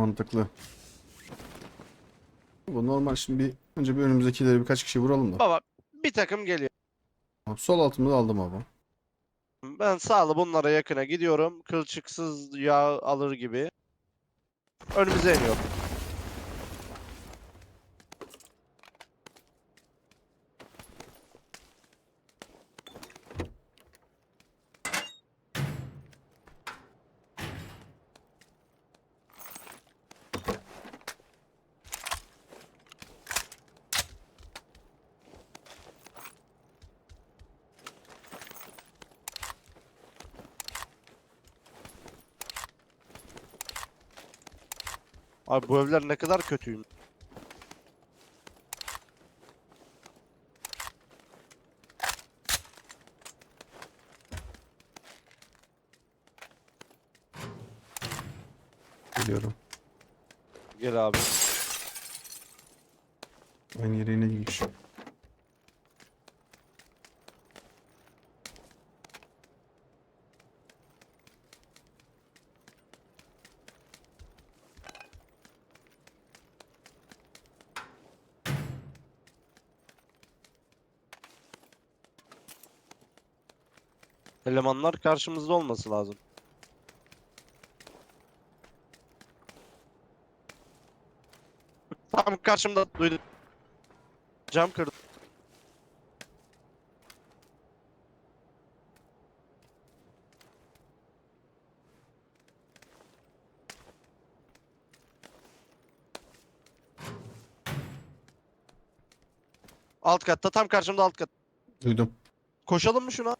Mantıklı. Bu normal şimdi bir önce bir önümüzdekileri birkaç kişi vuralım da. Baba bir takım geliyor. Sol altımı da aldım abi. Ben sağlı bunlara yakına gidiyorum. Kılçıksız yağ alır gibi. Önümüze iniyor. Abi bu evler ne kadar kötüyüm. Geliyorum. Gel abi. Aynı yere yine girmiş. Elemanlar karşımızda olması lazım. Tam karşımda duydum. Cam kırdı. Alt katta tam karşımda alt kat. Duydum. Koşalım mı şuna?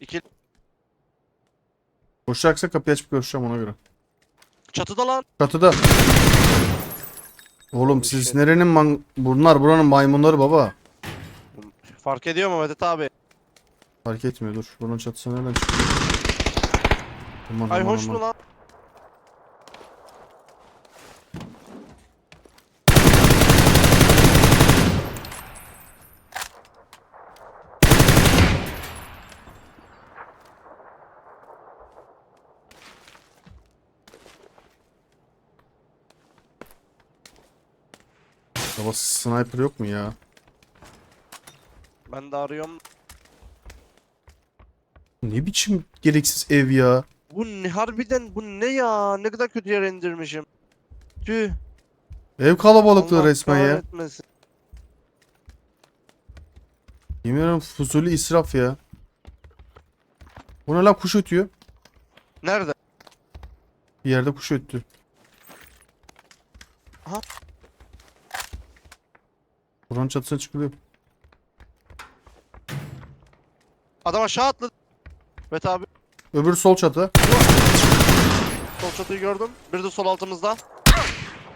İki Koşacaksa kapıyı açıp koşacağım ona göre. çatıda lan. Çatıda. Oğlum siz şey- nerenin man... Bunlar buranın maymunları baba. Fark ediyor mu Vedat abi? Fark etmiyor dur. Bunun çatısı nereden çıkıyor? Aman Ay aman hoş aman. mu lan? Baba sniper yok mu ya? Ben de arıyorum. Ne biçim gereksiz ev ya? Bu ne harbiden bu ne ya? Ne kadar kötü yere indirmişim. Tüh. Ev kalabalıklığı Allah resmen ya. Yemin ederim fuzuli israf ya. Bu ne lan kuş ötüyor. Nerede? Bir yerde kuş öttü. Aha. Buranın çatısına çıkılıyor. Adam aşağı atladı. Evet abi. Öbür sol çatı. Sol çatıyı gördüm. Bir de sol altımızda.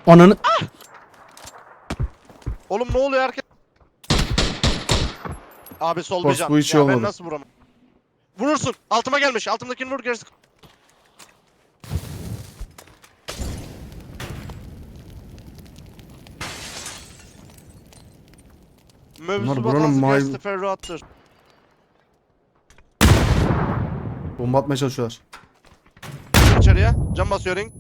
Ananı. Oğlum ne oluyor herkes? Abi sol can. bu hiç ya olmadı. ben nasıl vuramam? Vurursun. Altıma gelmiş. Altımdakini vur gerisi. Mevzu buranın batası may- gerisi teferruattır. Bomba atmaya çalışıyorlar. İçeriye. Cam basıyor ring.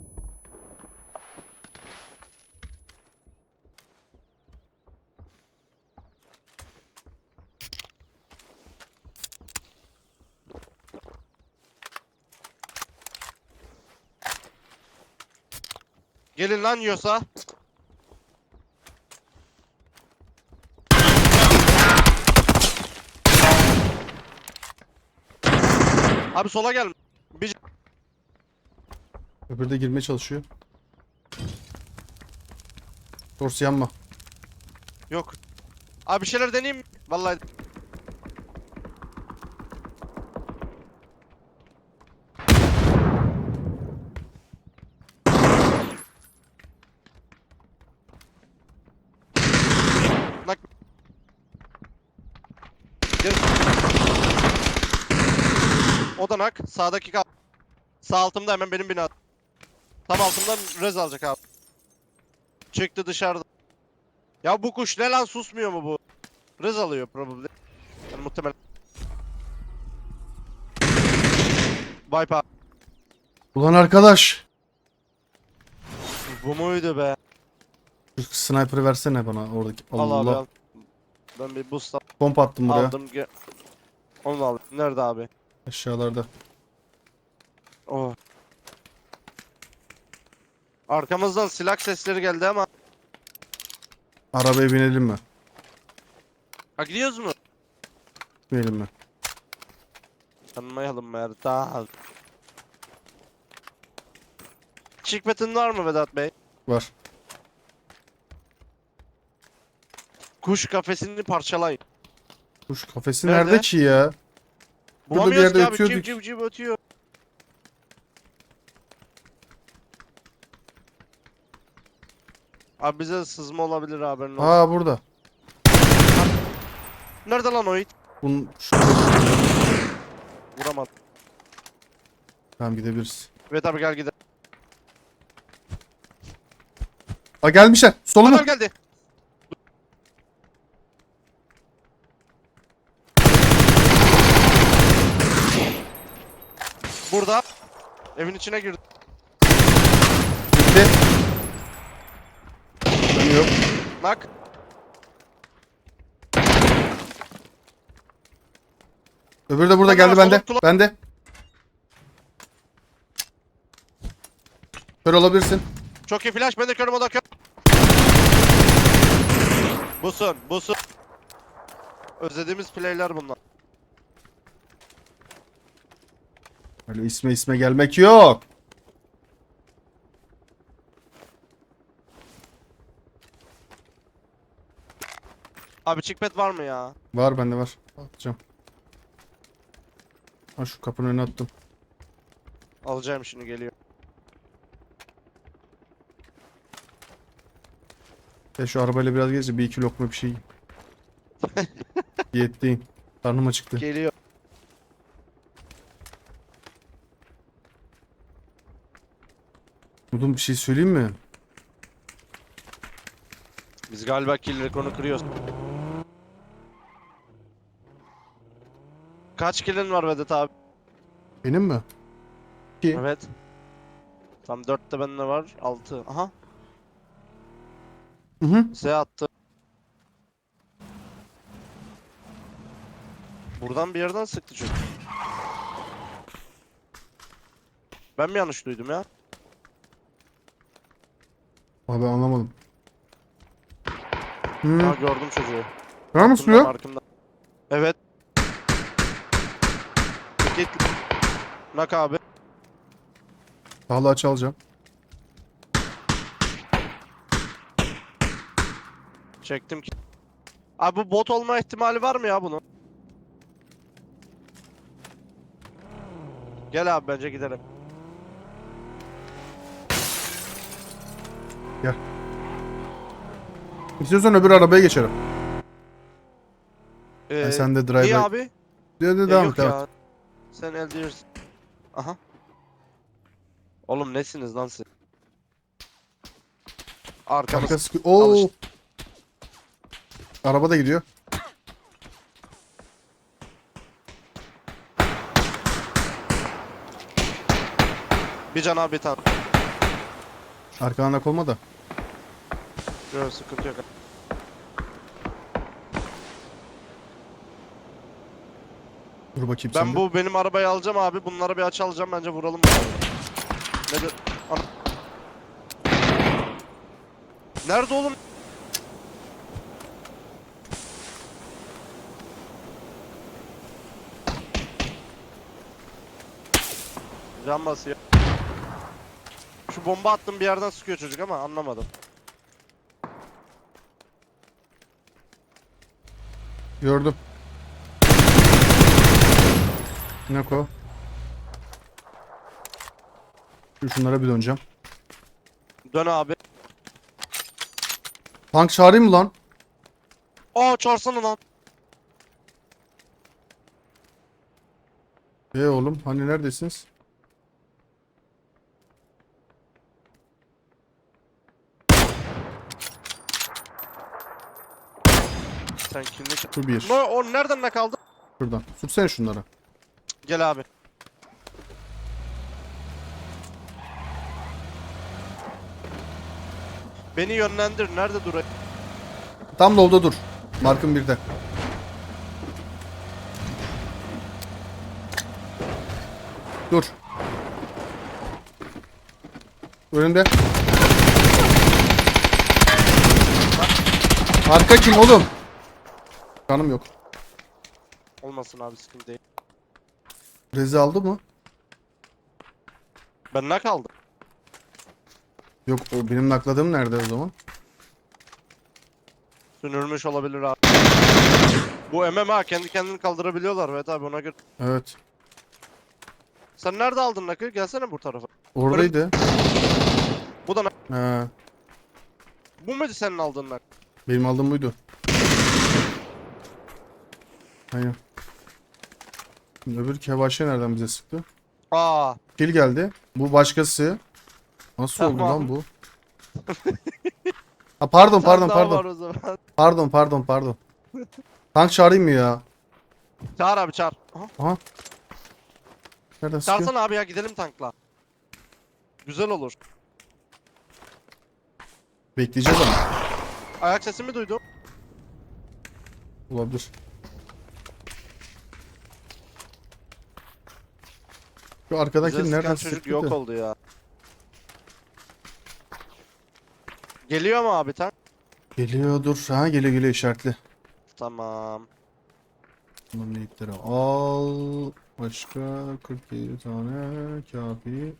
Gelin lan yiyorsa. Abi sola gel. Bir Öbürü de girmeye çalışıyor. Dorsi yanma. Yok. Abi bir şeyler deneyeyim. Vallahi. Bak. Gel. Odanak. Sağdaki kap. Sağ altımda hemen benim bina. Tam altımdan rez alacak abi. Çıktı dışarıda. Ya bu kuş ne lan susmuyor mu bu? Rız alıyor probably. Yani muhtemelen. Wipe abi. Ulan arkadaş. Bu muydu be? Şu sniper'ı versene bana oradaki. Al Allah. abi al. Ben bir boost al- Pomp attım buraya. aldım. Ge- Onu da al. Nerede abi? Aşağılarda. Oh. Arkamızdan silah sesleri geldi ama. Arabaya binelim mi? Ha gidiyoruz mu? Binelim mi? Tanımayalım Merdan. Chickpetin var mı Vedat Bey? Var. Kuş kafesini parçalayın. Kuş kafesi Nerede? nerede, ki ya? bir Bulamıyoruz yerde ki abi. Ötüyorduk. civ civ ötüyor. Abi bize sızma olabilir haberin olsun. Aa burada. Nerede lan o it? Bunun şu Vuramadım. Tamam gidebiliriz. Evet abi gel gidelim. Aa gelmişler. Soluma. Adam geldi. Burada. Evin içine girdi. Gitti. Önü Nak. Öbürü de burada geldi bende. Bende. Kör olabilirsin. Çok iyi flash. Ben de körüm o da kör. Busun. Busun. Özlediğimiz playler bunlar. Öyle isme isme gelmek yok. Abi chickpad var mı ya? Var bende var. Atacağım. Ha şu kapının önüne attım. Alacağım şimdi geliyor. Ya şu arabayla biraz gezce bir iki lokma bir şey yiyeyim. Diyetteyim. Karnım acıktı. Geliyor. Budum bir şey söyleyeyim mi? Biz galiba kill rekorunu kırıyoruz. Kaç kill'in var Vedat abi? Benim mi? İki. Evet. Tam 4 de bende var. 6. Aha. Hı hı. Z attı. Buradan bir yerden sıktı çünkü. Ben mi yanlış duydum ya? Abi anlamadım. Ha Hı. gördüm çocuğu. Var mı Arkamdan, arkamdan. Evet. Git. Nak abi. Vallahi çalacağım. Çektim ki. Abi bu bot olma ihtimali var mı ya bunun? Gel abi bence gidelim. İstiyorsan öbür arabaya geçerim. Ee, sen de iyi driver. abi. Diyor Ee, devam et. Sen yürüsün. Aha. Oğlum nesiniz lan siz? Arkamız. Arka sıkı- Oo. işte. Araba da gidiyor. Bir can abi bir tane. Arkadan olma da. Yok sıkıntı yok. Dur bakayım Ben sen de. bu benim arabayı alacağım abi. Bunları bir aç alacağım bence vuralım. Ne de... Ana- Nerede oğlum? Can basıyor. Şu bomba attım bir yerden sıkıyor çocuk ama anlamadım. Gördüm. Nako. Şu şunlara bir döneceğim. Dön abi. Tank çağırayım mı lan? Aa çağırsana lan. E oğlum hani neredesiniz? Sen kimlik... Dur bir. Ne, o nereden ne kaldı? Şuradan. Sürsene şunlara. Gel abi. Beni yönlendir. Nerede durayım? Tam lolda dur. Markın birde. Dur. Önümde. Arka kim oğlum? Canım yok. Olmasın abi sıkıntı değil. Rezi aldı mı? Ben ne kaldım? Yok o benim nakladığım nerede o zaman? Sünürmüş olabilir abi. Bu MMA kendi kendini kaldırabiliyorlar evet abi ona göre. Evet. Sen nerede aldın nakı? Gelsene bu tarafa. Oradaydı. Bu da nak. He. Bu muydu senin aldığın nak? Benim aldığım buydu. Aynen. Şimdi öbür kebaşe nereden bize sıktı? Aa, Kill geldi. Bu başkası. Nasıl oldu Tamam. lan bu? Ha pardon sen pardon daha var pardon. o zaman. Pardon pardon pardon. Tank çağırayım mı ya? çağır abi çağır. Aha. Nereden sıkıyor? Çağırsana abi ya gidelim tankla. Güzel olur. Bekleyeceğiz ama. Ayak sesimi duydum. Olabilir. Şu arkadaki Bize sıkan nereden çocuk sıktı yok da? oldu ya. Geliyor mu abi tank? Geliyordur. Ha geliyor geliyor işaretli. Tamam. Bunun neyikleri al. Başka 47 tane kafi.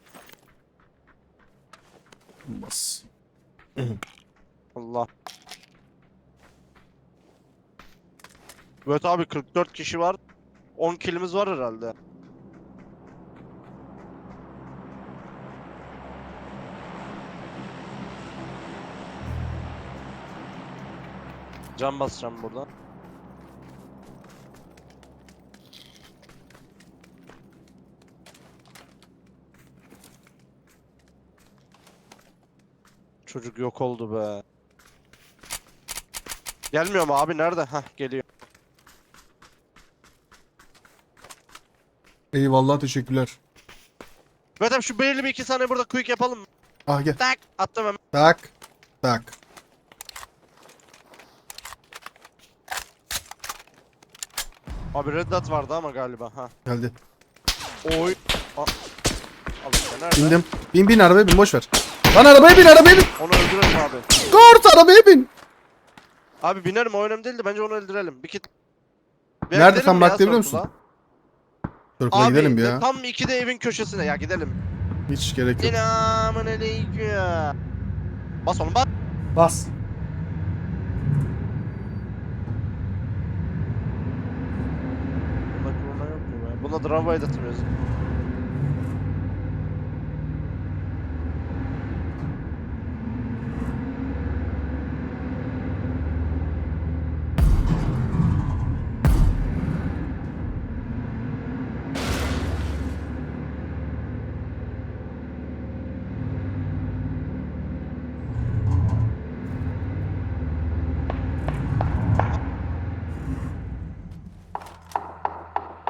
Bas. Allah. Evet abi 44 kişi var. 10 kilimiz var herhalde. Can basacağım buradan. Çocuk yok oldu be. Gelmiyor mu abi nerede? Hah geliyor. Eyvallah teşekkürler. Abi şu belirli bir iki saniye burada quick yapalım? Ah gel. Tak attım hemen. Tak. Tak. Abi red dot vardı ama galiba ha. Geldi. Oy. A- Al işte nerede? Bindim. Bin bin arabaya bin boş ver. Lan arabaya bin arabaya bin. Onu öldürelim abi. Kort arabaya bin. Abi binerim o önemli değil de bence onu öldürelim. Bir kit. Bir Nerede tam baktı biliyor musun? Circle'a Abi gidelim de ya. tam ikide evin köşesine ya gidelim. Hiç gerek yok. Selamun aleyküm. Bas onu bas. Bas. Yok mu be?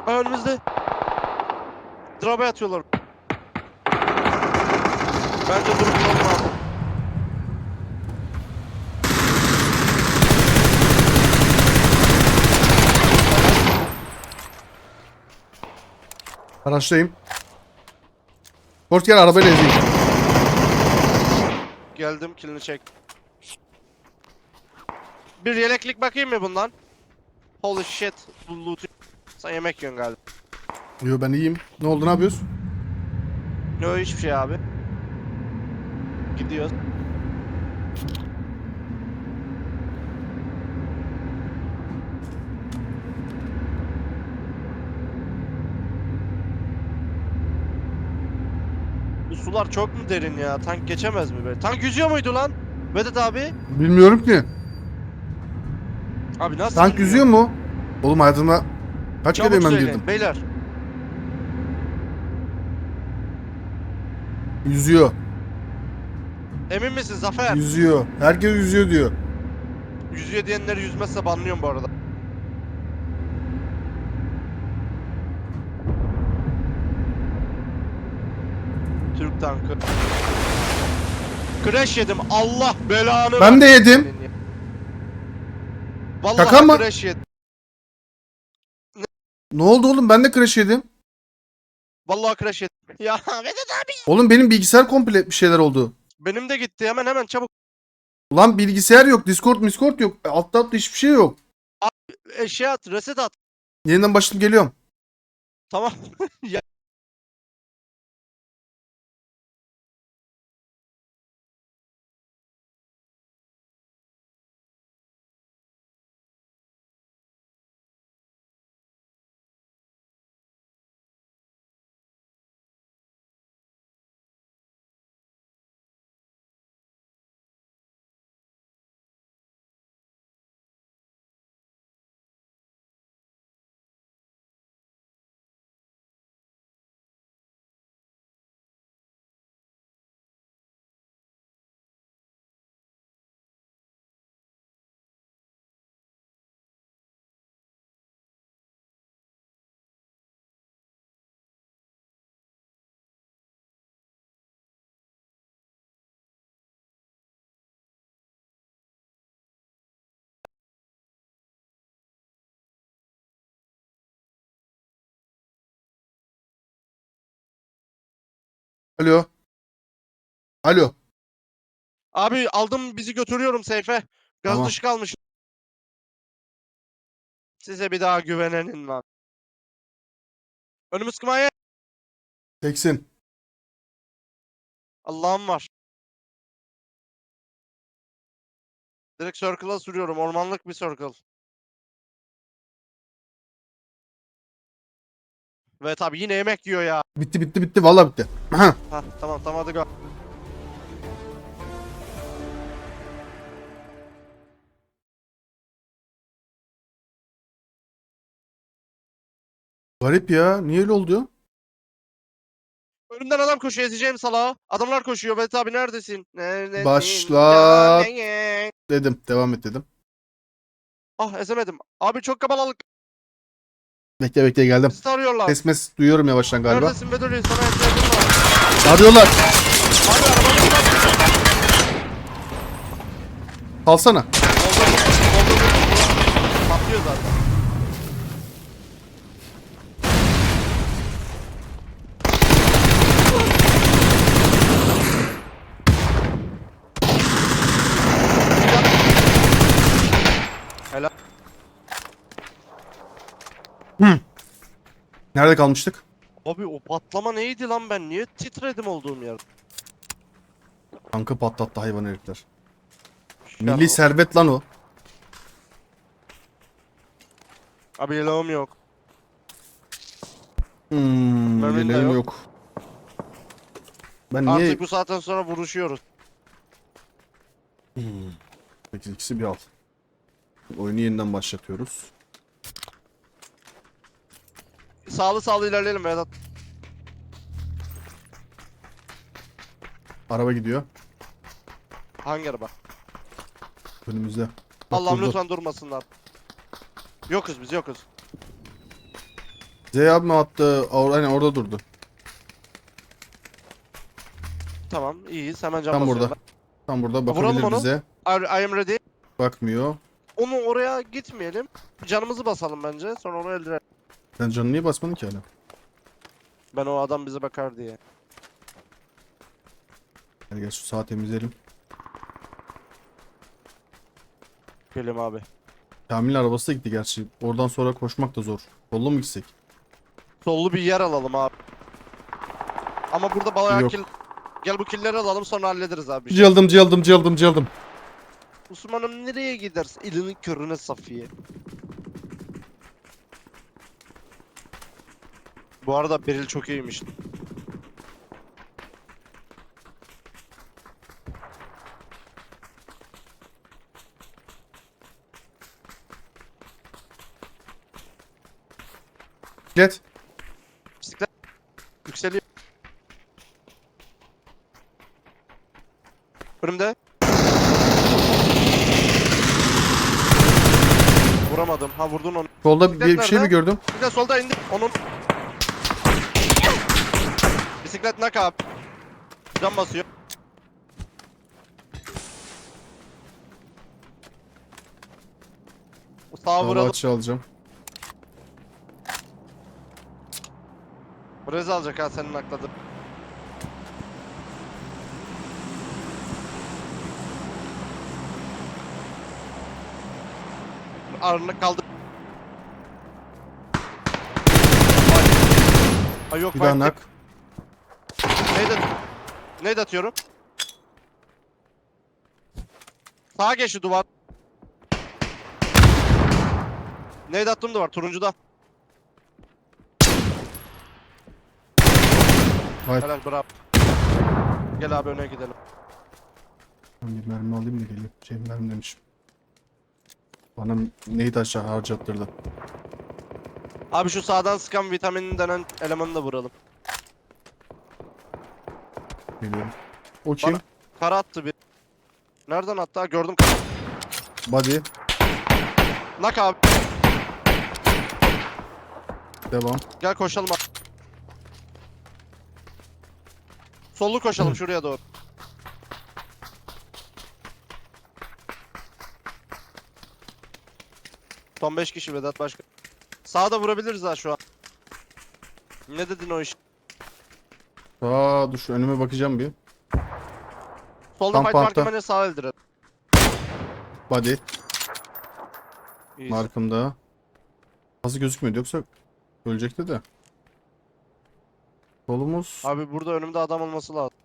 Önümüzde. Dravaya atıyorlar. Bence durup duralım abi. Araçtayım. Kort gel arabayla ezeyim. Geldim kilini çek. Bir yeleklik bakayım mı bundan? Holy shit. Loot. Sen yemek yiyorsun galiba. Yo ben iyiyim. Ne oldu ne yapıyoruz? Yok hiçbir şey abi. Gidiyoruz. Bu sular çok mu derin ya? Tank geçemez mi böyle? Tank yüzüyor muydu lan? Vedat abi. Bilmiyorum ki. Abi nasıl Tank yüzüyor mu? Oğlum hayatımda kaç kere hemen söyleyin, girdim. Beyler. Yüzüyor. Emin misin Zafer? Yüzüyor. Herkes yüzüyor diyor. Yüzüyor diyenleri yüzmezse banlıyorum bu arada. Türk tankı. Crash yedim. Allah belanı Ben de yedim. Vallahi Şaka mı? crash yedim. Ne oldu oğlum? Ben de crash yedim. Vallahi crash yedim. Ya Vedat abi. Oğlum benim bilgisayar komple bir şeyler oldu. Benim de gitti. Hemen hemen çabuk. Ulan bilgisayar yok. Discord, Discord yok. Altta altta hiçbir şey yok. Eşya at. Reset at. Yeniden başladım geliyorum. Tamam. ya. Alo. Alo. Abi aldım bizi götürüyorum Seyfe. Gaz Tamam. dışı kalmış. Size bir daha güvenenin lan. Önümüz kımaya. Teksin. Allah'ım var. Direkt circle'a sürüyorum. Ormanlık bir circle. Evet abi yine yemek yiyor ya. Bitti bitti bitti. Vallahi bitti. Aha. Ha tamam tamam hadi go. Garip ya. Niye öyle oldu? Önümden adam koşuyor ezeceğim salağı. Adamlar koşuyor. Evet abi neredesin? Neredesin? Başlat. Ya ne? Dedim. Devam et dedim. Ah ezemedim. Abi çok kabalalık. Bekle bekle geldim. Bizi arıyorlar. Ses mes duyuyorum yavaştan galiba. Neredesin Bedeli? Sana ihtiyacım var. Arıyorlar. Abi arabamız var. Kalsana. Oldu. Oldu. Patlıyor zaten. Nerede kalmıştık? Abi o patlama neydi lan ben niye titredim olduğum yerde? Tankı patlattı hayvan herifler. Ya, Milli servet lan o. Abi yelağım yok. Hmm, Mermin de yeleğim yok. yok. Ben niye... Artık bu saatten sonra vuruşuyoruz. Hmm. Peki ikisi bir al. Oyunu yeniden başlatıyoruz. Sağlı sağlı ilerleyelim Vedat. Araba gidiyor. Hangi araba? Önümüzde. Bak Allah'ım lütfen durmasınlar. Yokuz biz yokuz. Z abi mi attı? Or aynen orada durdu. Tamam iyiyiz hemen cam Tam basıyorum burada. Tam burada vuralım bakabilir onu. bize. ben. I, I am ready. Bakmıyor. Onu oraya gitmeyelim. Canımızı basalım bence. Sonra onu öldürelim. Sen canını niye basmadın ki hala? Ben o adam bize bakar diye. Gel gel şu sağı temizleyelim. Geliyorum abi. Kamil'in arabası da gitti gerçi. Oradan sonra koşmak da zor. Sollu mu gitsek? Sollu bir yer alalım abi. Ama burada bayağı Yok. kill... Gel bu killleri alalım sonra hallederiz abi. Cıldım cıldım cıldım cıldım. Osman'ım nereye gidersin? Elinin körüne Safiye. Bu arada Beril çok iyiymiş. Bisiklet. Bisiklet yükseliyor. Önümde. Vuramadım. Ha vurdun onu. Solda bir, bir şey mi gördüm? Bir de solda indi. Onun. Bisiklet nak abi. Cam basıyor. Sağa Hava vuralım. açı alacağım. Brez alacak ha senin akladı. Ağırlık kaldı. Ay yok Bir daha bak. nak. Neydi? Neydi atıyorum? Sağa geçti duvar. Neydi attım duvar? Turuncuda. Hayır. Helal bravo. Gel abi öne gidelim. Bir mermi alayım da geleyim. Şey mermi demişim. Bana neydi aşağı harcattırdı. Abi şu sağdan sıkan vitaminin denen elemanı da vuralım. Geliyorum. O kim? Bana- Kara attı bir. Nereden attı? Ha, gördüm. Body. Nak abi. Devam. Gel koşalım abi. Sollu koşalım şuraya doğru. Son 5 kişi Vedat başka. Sağda vurabiliriz ha şu an. Ne dedin o iş? Aa dur şu önüme bakacağım bir. Solda Tam fight varken bence sağa eldirelim. Body. İyi. Markımda. Nasıl gözükmüyordu yoksa ölecekti de. Solumuz. Abi burada önümde adam olması lazım.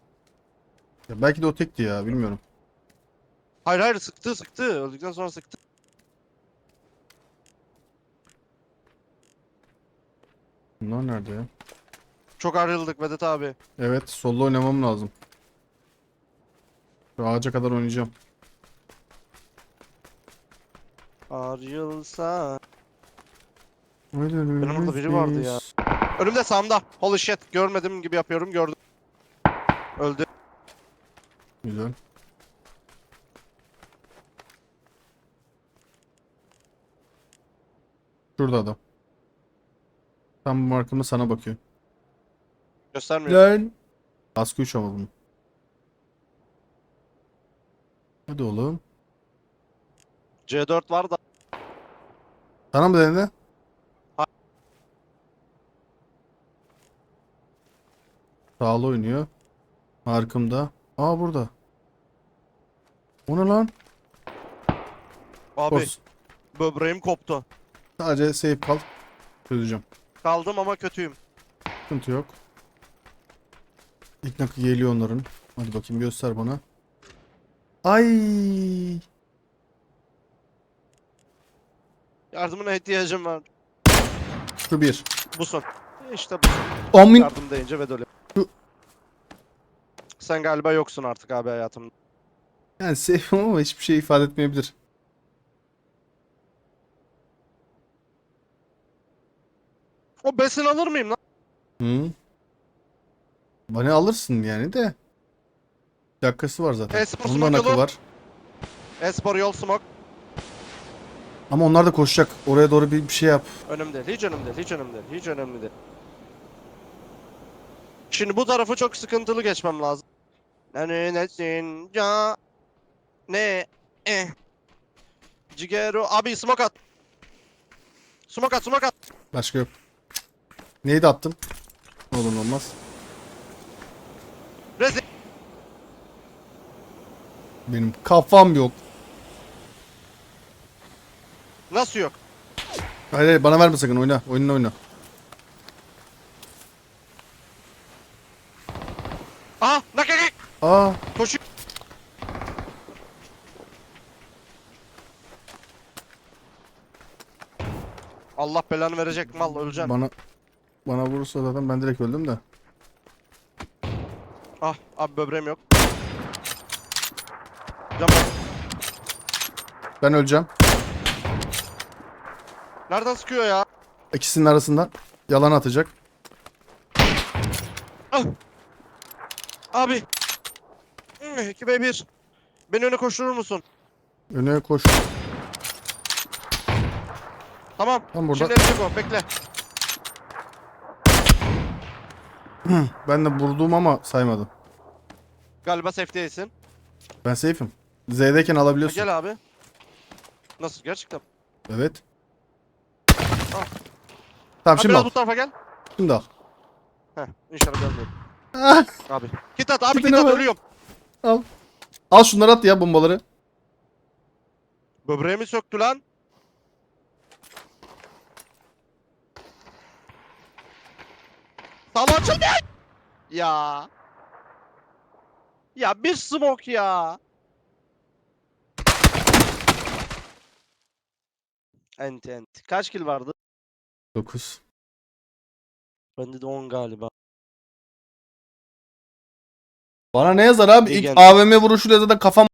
Ya belki de o tekti ya bilmiyorum. Hayır hayır sıktı sıktı. Öldükten sonra sıktı. Bunlar nerede ya? Çok ayrıldık Vedat abi. Evet solda oynamam lazım. Şu ağaca kadar oynayacağım. Ayrılsa. Benim orada biri vardı ya. Önümde sağımda. Holy shit. Görmedim gibi yapıyorum. Gördüm. Öldü. Güzel. Şurada adam. Tam bu markamda sana bakıyor. Göstermiyor. Lan. Kaskı 3 ama bunun. Hadi oğlum. C4 var da. Sana mı denedi? Sağlı oynuyor. Markımda. Aa burada. O ne lan? Abi Boss. böbreğim koptu. Sadece save kal. Çözeceğim. Kaldım ama kötüyüm. Sıkıntı yok. İlk nakı geliyor onların. Hadi bakayım göster bana. Ay. Yardımına ihtiyacım var. Şu bir. Bu son. İşte bu. Amin. Yardım deyince ve dolu. Şu- Sen galiba yoksun artık abi hayatımda. Yani safe'im ama hiçbir şey ifade etmeyebilir. O besin alır mıyım lan? Hı. Bana alırsın yani de. Dakikası var zaten. E-spor Onun da nakı smoke'lu. var. Espor yol smoke. Ama onlar da koşacak. Oraya doğru bir, bir şey yap. Değil. Hiç değil. Hiç değil. Hiç önemli değil. Şimdi bu tarafı çok sıkıntılı geçmem lazım. Ne nesin ya ne eh. Cigero abi smoke at. Smoke at smoke at. Başka yok. Neydi attım? Olur olmaz. Rezi. Benim kafam yok. Nasıl yok? Hayır hayır bana verme sakın oyna. Oyununu oyna. Aha nak nak nak. Aa Koşuyor. Allah belanı verecek mal öleceksin. bana bana vurursa zaten ben direkt öldüm de. Ah abi böbreğim yok. Bak. Ben öleceğim. Nereden sıkıyor ya? İkisinin arasından yalan atacak. Ah. Abi. 2 v 1. Beni öne koşturur musun? Öne koş. Tamam. Tam burada. Şimdi elecek o. Bekle. Ben de vurdum ama saymadım. Galiba safe'desin. Ben safe'im. Z'deyken alabiliyorsun. Gel abi. Nasıl? Gerçekten. Evet. Tamam Abi şimdi biraz al. bu tarafa gel. Şimdi al. Heh inşallah gelmiyor. Ah, Abi. Git at abi Tipine git at bak. ölüyorum. al. Al şunları at ya bombaları. Böbreğimi söktü lan. Sağ açıldı. Ya. Ya bir smoke ya. Enti enti. Kaç kill vardı? 9. Bende de 10 galiba. Bana ne yazar abi? İlk. AVM vuruşuyla da kafam